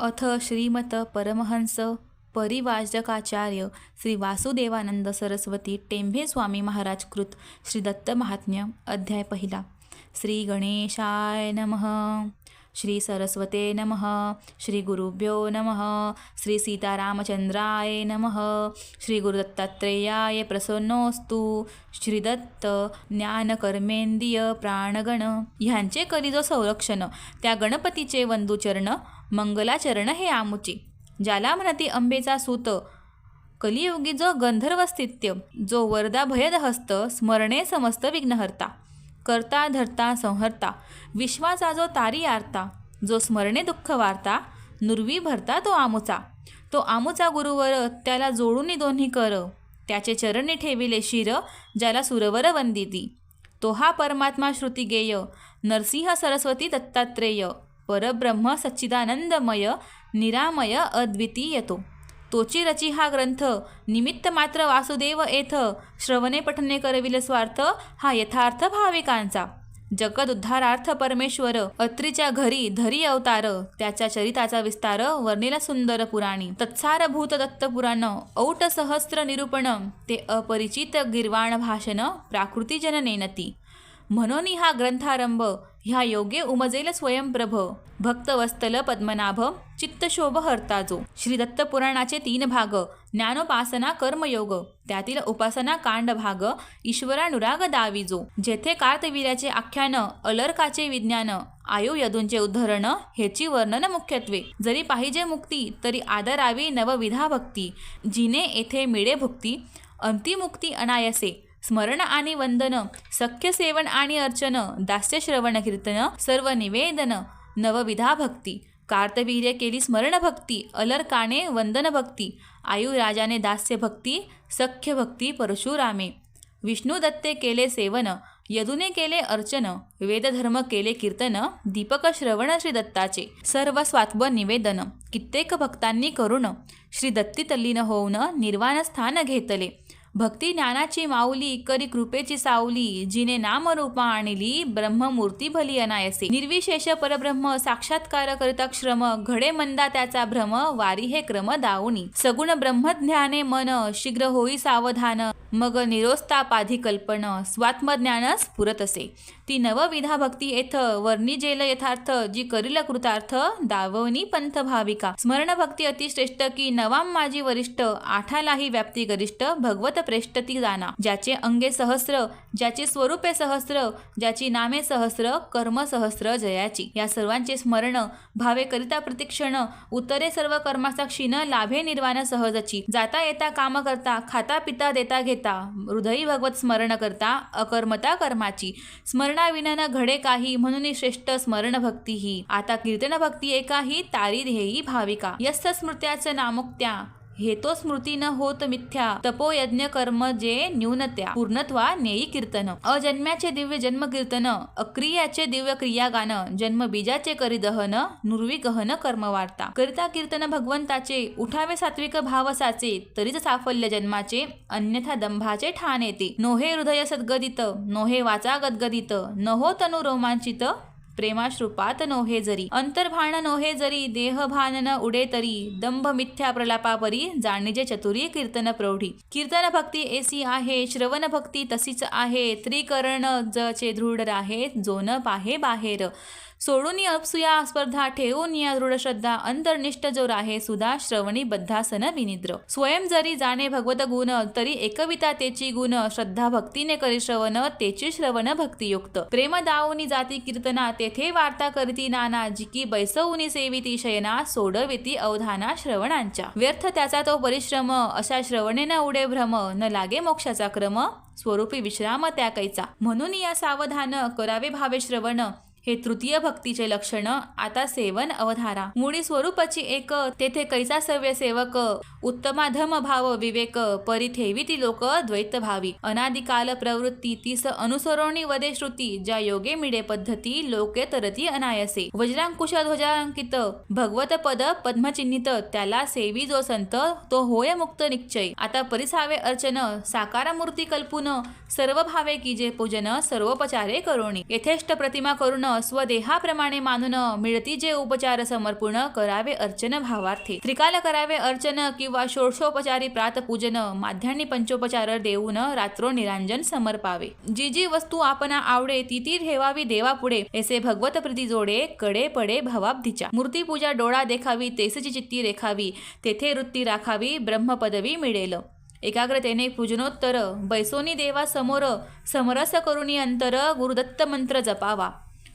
अथ श्रीमत परमहंस परिवाजकाचार्य श्री वासुदेवानंद सरस्वती टेंभे स्वामी महाराज कृत श्री दत्त महात्म्य अध्याय पहिला. श्री गणेशाय नमः. श्री सरस्वते नमः. श्री गुरुभ्यो नमः. श्री सीतारामचंद्राय नमः. श्री गुरुदत्तात्रेयाय प्रसन्नोस्तु श्री दत्त ज्ञानकर्मेंद्रिय प्राणगण. ह्यांचे करीजो संरक्षण त्या गणपतीचे वंदुचरण मंगलाचरण हे आमुचे. ज्याला म्हणती अंबेचा सूत कलियुगी जो गंधर्वस्थित्य जो वरदा भयदहस्त स्मरणे समस्त विघ्नहर्ता करता धरता संहर्ता विश्वाचा जो तारी आरता जो स्मरणे दुःख वार्ता नुर्वी भरता तो आमुचा. तो आमुचा गुरुवर त्याला जोडून दोन्ही कर त्याचे चरणी ठेविले शिर ज्याला सुरवर वंदिती. तो हा परमात्मा श्रुतिगेय नरसिंह सरस्वती दत्तात्रेय परब्रह्म सच्चिदानंदमय निरामय अद्वितीय तो तोची रची हा ग्रंथ निमित्त मात्र वासुदेव येथ श्रवणे पठने करविल स्वार्थ हा यथार्थ भाविकांचा. जगद उद्धारार्थ परमेश्वर अत्रीच्या घरी धरी अवतार त्याच्या चरिताचा विस्तार वर्णिला सुंदर पुराणी. तत्सार भूत दत्त पुराण औट सहस्र निरूपण ते अपरिचित गिरवाण भाषण प्राकृती जननेनती म्हणून हा ग्रंथारंभ ह्या योगे उमजेल स्वयंप्रभ भक्तवस्तल पद्मनाभ चित्तशोभ हर्ताजो. श्री दत्तपुराणाचे तीन भाग ज्ञानोपासना कर्मयोग. त्यातील उपासना कांड भाग ईश्वरानुराग दाविजो. जेथे कार्तवीर्याचे आख्यान अलर्काचे विज्ञान आयु यदूंचे उद्धरण ह्याची वर्णन मुख्यत्वे. जरी पाहिजे मुक्ती तरी आदरावी नवविधा भक्ती. जिने येथे मिळे भुक्ती अंतिमुक्ती अनायसे. स्मरण आणि वंदन सख्य सेवन आणि अर्चन दास्य श्रवण कीर्तन सर्व निवेदन नवविधा भक्ती कार्तवीर्य केली स्मरण भक्ती अलरकाने वंदन भक्ती आयुराजाने दास्य भक्ती सख्य भक्ती परशुरामे. विष्णू दत्ते केले सेवन यदुने केले अर्चन वेदधर्म केले कीर्तन दीपक श्रवण श्री दत्ताचे. सर्व स्वात्व निवेदन कित्येक भक्तांनी करुण श्री दत्ती तल्लीन होऊन निर्वाण स्थान घेतले. भक्ती ज्ञानाची माऊली करी कृपेची सावली जिने नामरूपा आणली ब्रह्ममूर्ती भली अनायसे. निर्विशेष परब्रह्म साक्षात्कार करिता श्रम घडे मंदा त्याचा भ्रम वारी हे क्रम दावणी सगुण ब्रह्मज्ञाने मन शीघ्र होई सावधान. मग निरोस्तापाधी कल्पन स्वात्मज्ञान स्फुरत असे. ती नवविधा भक्ती येथ वर्णिजेल यथार्थ जी करील कृतार्थ दावनी पंथ भाविका. स्मरण भक्ती अतिश्रेष्ठ की नवाम माझी वरिष्ठ आठालाही व्याप्ती गरिष्ठ भगवत प्रेष्ठ ती जाना. ज्याचे अंगे सहस्र ज्याचे स्वरूपे सहस्र ज्याची नामे सहस्र कर्म सहस्र जयाची. या सर्वांचे स्मरण भावे करिता प्रतिक्षण उत्तरे सर्व कर्माचा क्षीण लाभे निर्वाण सहजची. जाता येता काम करता खाता पिता देता घेता हृदयी भगवत स्मरण करता अकर्मता कर्माची स्मरणाविना न घडे काही म्हणून श्रेष्ठ स्मरण भक्ती ही. आता कीर्तन भक्ती एकाही तारी ध्येयी भाविका. यस्त स्मृत्याचं नामुक्त्या हेतो स्मृती न होत मिथ्या. तपो यज्ञ कर्म जे न्यूनत्या. पूर्णत्वा नेई कीर्तन. अजन्म्याचे दिव्य जन्म कीर्तन. अक्रियाचे दिव्य क्रियागान. जन्म बीजाचे करी दहन. नुर्वी गहन कर्म वार्ता. करिता कीर्तन भगवंताचे. उठावे सात्विक भावसाचे तरीच साफल्य जन्माचे. अन्यथा दंभाचे ठाण येते. नोहे हृदय सद्गदित. नोहे वाचा गदगदित. नहो तनु रोमांचित. प्रेमाश्रुपात नोहे जरी अंतर्भान नोहे जरी देहभान न उडे तरी दंभ मिथ्या प्रलापा परी जाणीजे चतुरी कीर्तन प्रौढी. कीर्तन भक्ती एसी आहे श्रवण भक्ती तशीच आहे त्रिकरण जचे दृढ राहे जोन पाहे बाहेर. सोडून अप्सुया स्पर्धा ठेवून या दृढ श्रद्धा अंतर्निष्ठ जो राहे सुधा श्रवणी बद्धासन विनिद्र. स्वयं जरी जाणे भगवत गुण तरी एकविता तेची गुण श्रद्धा भक्तीने करी श्रवण तेची श्रवण भक्तियुक्त. प्रेम दावनी जाती कीर्तना तेथे वार्ता करती नाना जिकी बैसवूनी सेविती शयना सोडविती अवधाना श्रवणांच्या. व्यर्थ त्याचा तो परिश्रम अशा श्रवणे न उडे भ्रम न लागे मोक्षाचा क्रम स्वरूपी विश्राम त्या कैचा म्हणून या सावधान करावे भावे श्रवण हे तृतीय भक्तीचे लक्षण आता सेवन अवधारा. मुळी स्वरूपाची एक तेथे कैसा सव्य सेवक उत्तमाधम भाव विवेक परिथेवी ती लोक द्वैत भावी. अनादिकाल प्रवृत्ती तीस अनुसरोणी वदे श्रुती ज्या योगे मिळे पद्धती लोके तरती अनायसे. वज्रांकुश ध्वजांकित भगवत पद पद्मचिन्हित त्याला सेवी जो संत तो होय मुक्त निश्चय. आता परिसावे अर्चन साकार मूर्ती कल्पून सर्व भावे की जे पूजन सर्वोपचारे करोणी. यथेष्ट प्रतिमा करून स्वदेहाप्रमाणे मानून मिळती जे उपचार समर्पण करावे अर्चन भावार्थे. त्रिकाल करावे अर्चन किंवा षोडशोपचारी प्रातपूजन माध्यान्नी पंचोपचार देऊन रात्रो निरांजन समर्पावे. जी जी वस्तू आपणा आवडे ती ती ठेवावी देवापुढे ऐसे भगवत प्रीती जोडे कडे पडे भवाब्धीच्या. मूर्तीपूजा डोळा देखावी तेसची चित्ती रेखावी तेथे वृत्ती राखावी ब्रह्मपदवी मिळेल. एकाग्रतेने पूजनोत्तर बैसोनी देवासमोर समरस करुणी अंतर गुरुदत्त मंत्र जपावा.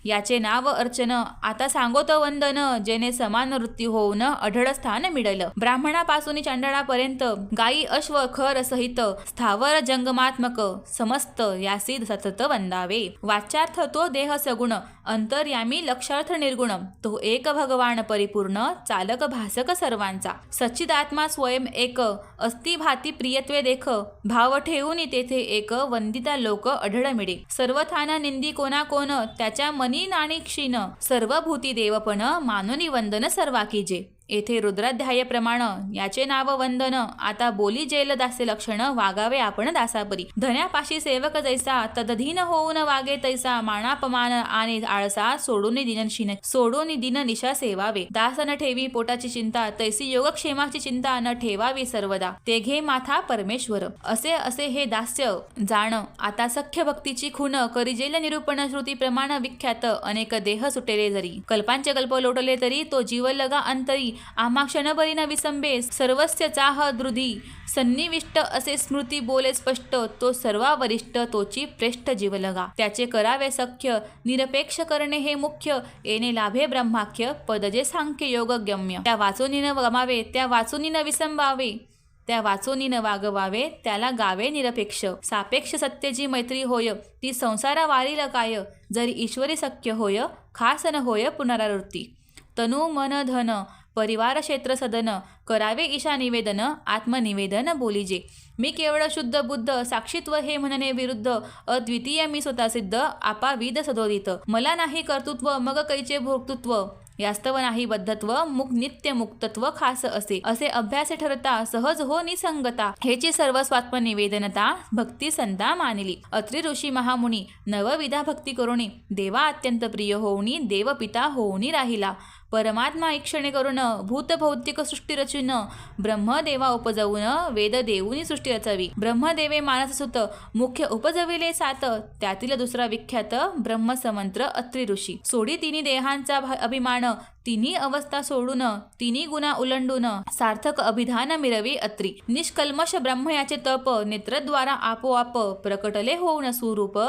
याचे नाव अर्चन. आता सांगोत वंदन जेने समान वृत्ती होऊन अढळ स्थान मिळलं. ब्राह्मणापासून चांडळापर्यंत गायी अश्व खर सहित स्थावर जंगमात्मक समस्त यासी सतत वंदावे. वाचार्थ तो देह सगुण अंतर्यामी लक्षार्थ निर्गुण तो एक भगवान परिपूर्ण चालक भासक सर्वांचा. सच्चिदात्मा स्वयं एक अस्ति भाती प्रियत्वे देख भाव ठेवून तेथे एक वंदिता लोक अढळ मिळे. सर्वथान निंदी कोणा कोण त्याच्या मनी नाणी क्षीण सर्व भूती देवपण मानुनी वंदन सर्वा कीजे येथे रुद्राध्याय प्रमाण याचे नाव वंदन. आता बोली जेल दासे लक्षण वागावे आपण दासापरी. धन्यापाशी सेवक जैसा तदधीन होऊन वागे तैसा मानापमान आणि आळसा सोडून दिनशिन सोडून दिन निशा सेवावे. दास न ठेवी पोटाची चिंता तैसी योगक्षेमाची चिंता न ठेवावी सर्वदा. ते घे माथा परमेश्वर. असे असे हे दास्य जाण. आता सख्य भक्तीची खून करिजेल निरूपण श्रुती प्रमाण विख्यात अनेक देह सुटेले जरी. कल्पांचे कल्प लोटले तरी तो जीव लगा अंतरी. आम्हा क्षणभरी न विसंबे सर्वस्य चाह द्रुधी सन्निविष्ट असे स्मृती बोले स्पष्ट तो सर्वावरिष्ठ तोची प्रेष्ठ जीवलगा. त्याचे करावे सख्य निरपेक्ष करणे हे मुख्य. येणे लाभे ब्रह्माख्य पदजे सांख्य योग गम्य. त्या वाचोनी न गमावे त्या वाचोनी न विसंबावे. त्या वाचोनी न वागवावे त्याला गावे निरपेक्ष. सापेक्ष सत्यची मैत्री होय ती संसारा वारील काय? जरी ईश्वरी सख्य होय खासन होय पुनरावृत्ती. तनु मन धन परिवार क्षेत्र सदन करावे ईशा निवेदन आत्मनिवेदन बोलिजे. मी केवळ शुद्ध बुद्ध साक्षीत्व हे म्हणणे विरुद्ध अद्वितीय मी स्वतः सिद्ध आपाविद सदोदित. मला नाही कर्तृत्व मग कैचे भोक्तृत्व? यास्तव नाही बद्धत्व मुक नित्य मुक्तत्व खास असे. असे अभ्यास ठरता सहज हो निसंगता. हेची सर्व स्वात्म निवेदनता भक्ती संता मानिली. अत्रि ऋषी महामुनी नवविधा भक्ती करुणी. देवा अत्यंत प्रिय होऊनी देवपिता होऊनी राहिला. परमात्मा ऐक्षणे करून भूतभौतिक सृष्टी रचून ब्रह्मदेवा उपजवून वेद देऊनी सृष्टी रचवी. ब्रह्मदेवे मानस सुत मुख्य उपजविले सात त्यातील दुसरा विख्यात ब्रह्मसमंत्र अत्रि ऋषी. सोडी तिन्ही देहांचा भ- अभिमान तिन्ही अवस्था सोडून तिन्ही गुणा उलंडून सार्थक अभिधान मिरवी अत्री. निष्कल्मश ब्रह्म याचे तप नेत्रद्वारा आपोआप प्रकटले होऊन स्वरूप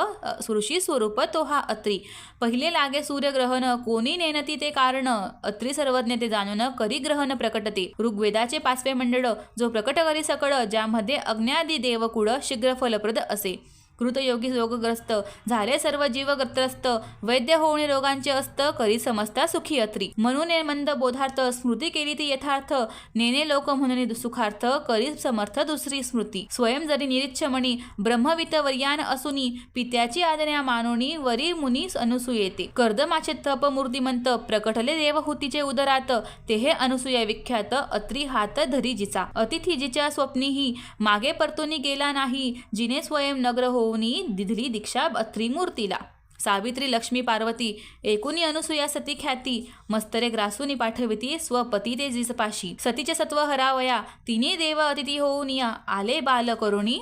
ऋषी स्वरूप तो हा अत्री. पहिले लागे सूर्यग्रहण कोणी नेनती ते कारण अत्री सर्वज्ञ ते जाणून करी ग्रहण प्रकटते. ऋग्वेदाचे पाचवे मंडळ जो प्रकट करी सकळ ज्यामध्ये अग्न्यादी देवकुळ शीघ्र फलप्रद असे. कृतयोगी रोगग्रस्त झाले सर्व जीवगत्रस्त वैद्य होणे रोगांचे अस्त करी समजता सुखी अत्री. म्हणून मंद बोधार्थ स्मृती केली ती यथार्थ. नेने लोक म्हणून सुखार्थ करी समर्थ दुसरी स्मृती. स्वयं जरी निरीच्छमणी ब्रह्मवित वर्यान असुनी पित्याची आदर्या मानोनी वरी मुनी कर्द कर्दमाचे तप मूर्तिमंत प्रकटले देवहूतीचे उदरात ते हे अनुसूया विख्यात अत्री हात धरी जिचा. अतिथी जिच्या स्वप्नीही मागे परतोनी गेला नाही जिने स्वयं नग्र हो होऊनी दिधली दीक्षा अत्री मूर्तीला. सावित्री लक्ष्मी पार्वती एकूणी अनुसूया सती ख्याती मस्तरे ग्रासूनी पाठविती स्वपती ते जिजपाशी सतीचे सत्व हरावया तिने देव अतिथी होऊन या आले बाल करुणी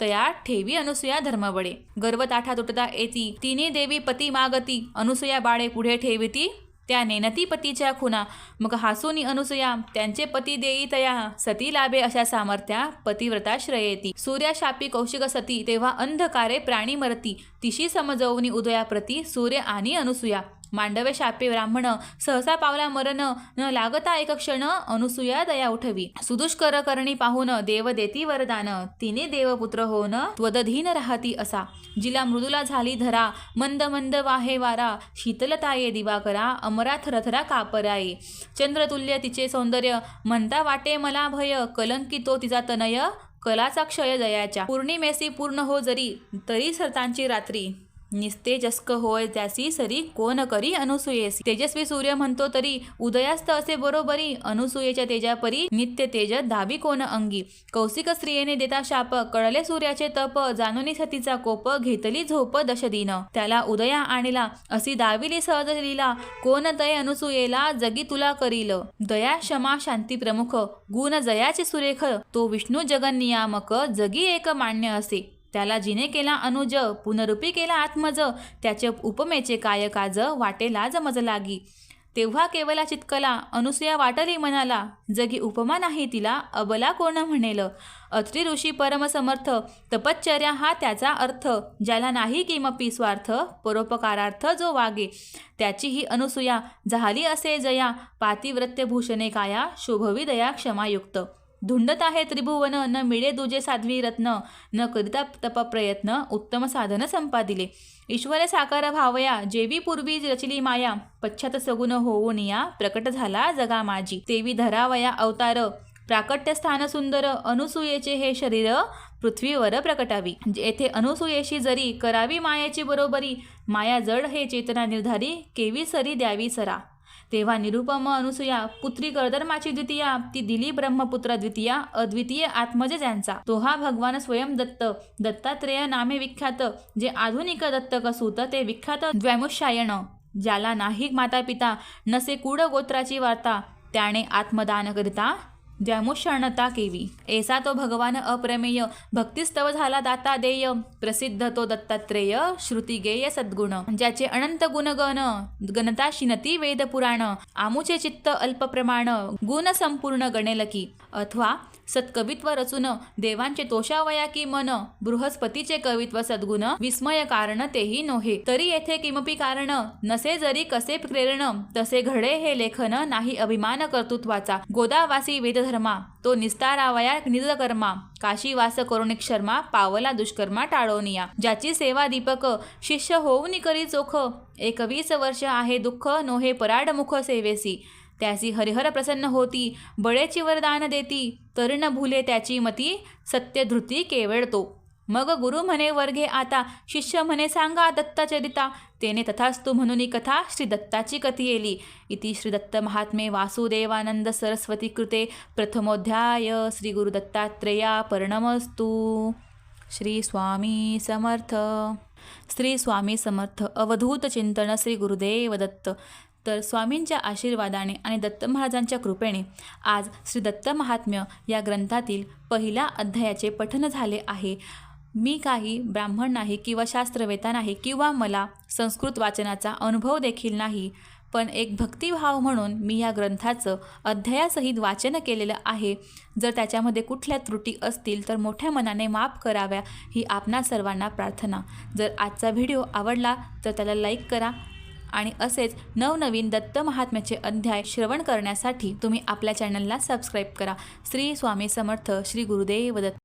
तया ठेवी अनुसूया धर्मबडे गर्व ताठा तुटता येती तिने देवी पती मागती अनुसूया बाळे पुढे ठेविती. त्या नेनती पतीच्या खुना मग हासुनी अनुसूया त्यांचे पती देई तया. सती लाभे अशा सामर्थ्या पतिव्रता श्रयेती. सूर्या शापी कौशिक सती तेव्हा अंधकारे प्राणी मरती. तिशी उदया उदयाप्रती सूर्य आणि अनुसूया. मांडवे शापे ब्राह्मण सहसा पावला मरण न लागता एक क्षण अनुसूया दया उठवी. सुदुष्कर करणी पाहून देव देती वरदान. तिने देवपुत्र होऊन त्वदधीन राहती असा. जिला मृदुला झाली धरा मंद मंद वाहे वारा. शीतलताये दिवाकरा अमरा थरथरा कापराये. चंद्रतुल्य तिचे सौंदर्य म्हणता वाटे मला भय. कलंकी तो तिचा तनय कलाचा क्षय दयाच्या. पौर्णिमेसी पूर्ण हो जरी तरी सरतांची रात्री. निस्तेजस्क होय त्यासी सरी कोण करी अनुसूयेसी. तेजस्वी सूर्य म्हणतो तरी उदयास्त असे बरोबरी अनुसूयेच्या तेजापरी नित्य तेज धावी कोण अंगी. कौशिक स्त्रियेने देता शाप कळले सूर्याचे तप जाणूनी सतीचा कोप घेतली झोप दशदिन. त्याला उदया आणिला असी दाविली सहज लिला कोण तय अनुसूयेला जगी तुला करील. दया क्षमा शांती प्रमुख गुण जयाचे सुरेख तो विष्णू जगन्नियामक जगी एक मान्य असे. त्याला जिने केला अनुज पुनरुपी केला आत्मज त्याचे उपमेचे काय काज वाटेला जमज लागी. तेव्हा केवला चितकला अनुसया वाटली म्हणाला जगी उपमा नाही तिला अबला कोण म्हणेल? अत्री ऋषी परमसमर्थ तपश्चर्या हा त्याचा अर्थ ज्याला नाही किमपी स्वार्थ परोपकारार्थ जो वागे. त्याची ही अनुसूया झाली असे जया पातिव्रत्य भूषणे काया शोभवी दया क्षमायुक्त. धुंडत आहे त्रिभुवन न मिळे दुजे साध्वी रत्न न करिता तप प्रयत्न उत्तम साधन संपादिले. ईश्वर साकार भावया जेवी पूर्वी रचली माया पश्चात सगुण होऊन या प्रकट झाला जगा माझी तेवी धरावया अवतार प्राकट्य स्थान सुंदर अनुसूयेचे हे शरीर पृथ्वीवर प्रकटावी. येथे अनुसूयेशी जरी करावी मायाची बरोबरी माया जड हे चेतना निर्धारी केवी सरी द्यावी सरा. तेव्हा निरुपम अनुसूया पुत्री कर्दर्माची द्वितीया ती दिली ब्रह्मपुत्र द्वितीया अद्वितीय आत्मज ज्यांचा तो हा भगवान स्वयं दत्त. दत्तात्रेय नामे विख्यात. जे आधुनिक दत्त कसूत ते विख्यात द्वैमुशायण ज्याला नाही माता पिता नसे कुड गोत्राची वार्ता त्याने आत्मदान करिता द्यामुषणता केवी. ऐसा तो भगवान अप्रमेय. भक्तिस्तव झाला दाता देय. प्रसिद्ध तो दत्तात्रेय. श्रुती गेय सद्गुण. ज्याचे अनंत गुणगण. गणता शिनती वेद पुराण आमुचे चित्त अल्प प्रमाण गुण संपूर्ण गणेलकी. अथवा सत्कवित्व रचून देवांचे तोषावया की मन बृहस्पतीचे कवित्व सद्गुण विस्मय कारण तेही नोहे. तरी येथे किमपी कारण नसे जरी कसे प्रेरण तसे घडे हे लेखन नाही अभिमान कर्तृत्वाचा. गोदावासी वेदधर्मा तो निस्तारावया निजकर्मा काशीवास करुणिक शर्मा पावला दुष्कर्मा टाळोनिया. ज्याची सेवा दीपक शिष्य होऊन करी चोख. एकवीस वर्ष आहे दुःख नोहे पराडमुख सेवेसी. त्यासी हरिहर प्रसन्न होती. बळेची वरदान देती. तरुण भुले त्याची मती सत्यधृती केवळ तो मग गुरु म्हणे वर्गे आता शिष्य म्हणे सांगा दत्ताचरिता तेने तथास्तु म्हणून कथा श्री दत्ताची कथी येली. इति श्री दत्त महात्मे वासुदेवानंद सरस्वती कृते प्रथमोध्याय श्री गुरु दत्तात्रेया पर्णमस्तु. श्री स्वामी समर्थ. श्री स्वामी समर्थ. अवधूत चिंतन श्री गुरुदेव दत्त. तर स्वामींच्या आशीर्वादाने आणि दत्त महाराजांच्या कृपेने आज श्री दत्त महात्म्य या ग्रंथातील पहिल्या अध्यायाचे पठन झाले आहे. मी काही ब्राह्मण नाही किंवा शास्त्रवेता नाही किंवा मला संस्कृत वाचनाचा अनुभव देखील नाही पण एक भक्तिभाव म्हणून मी या ग्रंथाचं अध्यायासहित वाचन केलेलं आहे. जर त्याच्यामध्ये कुठल्या त्रुटी असतील तर मोठ्या मनाने माफ कराव्या ही आपणा सर्वांना प्रार्थना. जर आजचा व्हिडिओ आवडला तर त्याला लाईक करा आणि असेच नवनवीन दत्त महात्म्याचे अध्याय श्रवण करण्यासाठी तुम्ही आपल्या चॅनलला सबस्क्राईब करा. श्री स्वामी समर्थ श्री गुरुदेव दत्त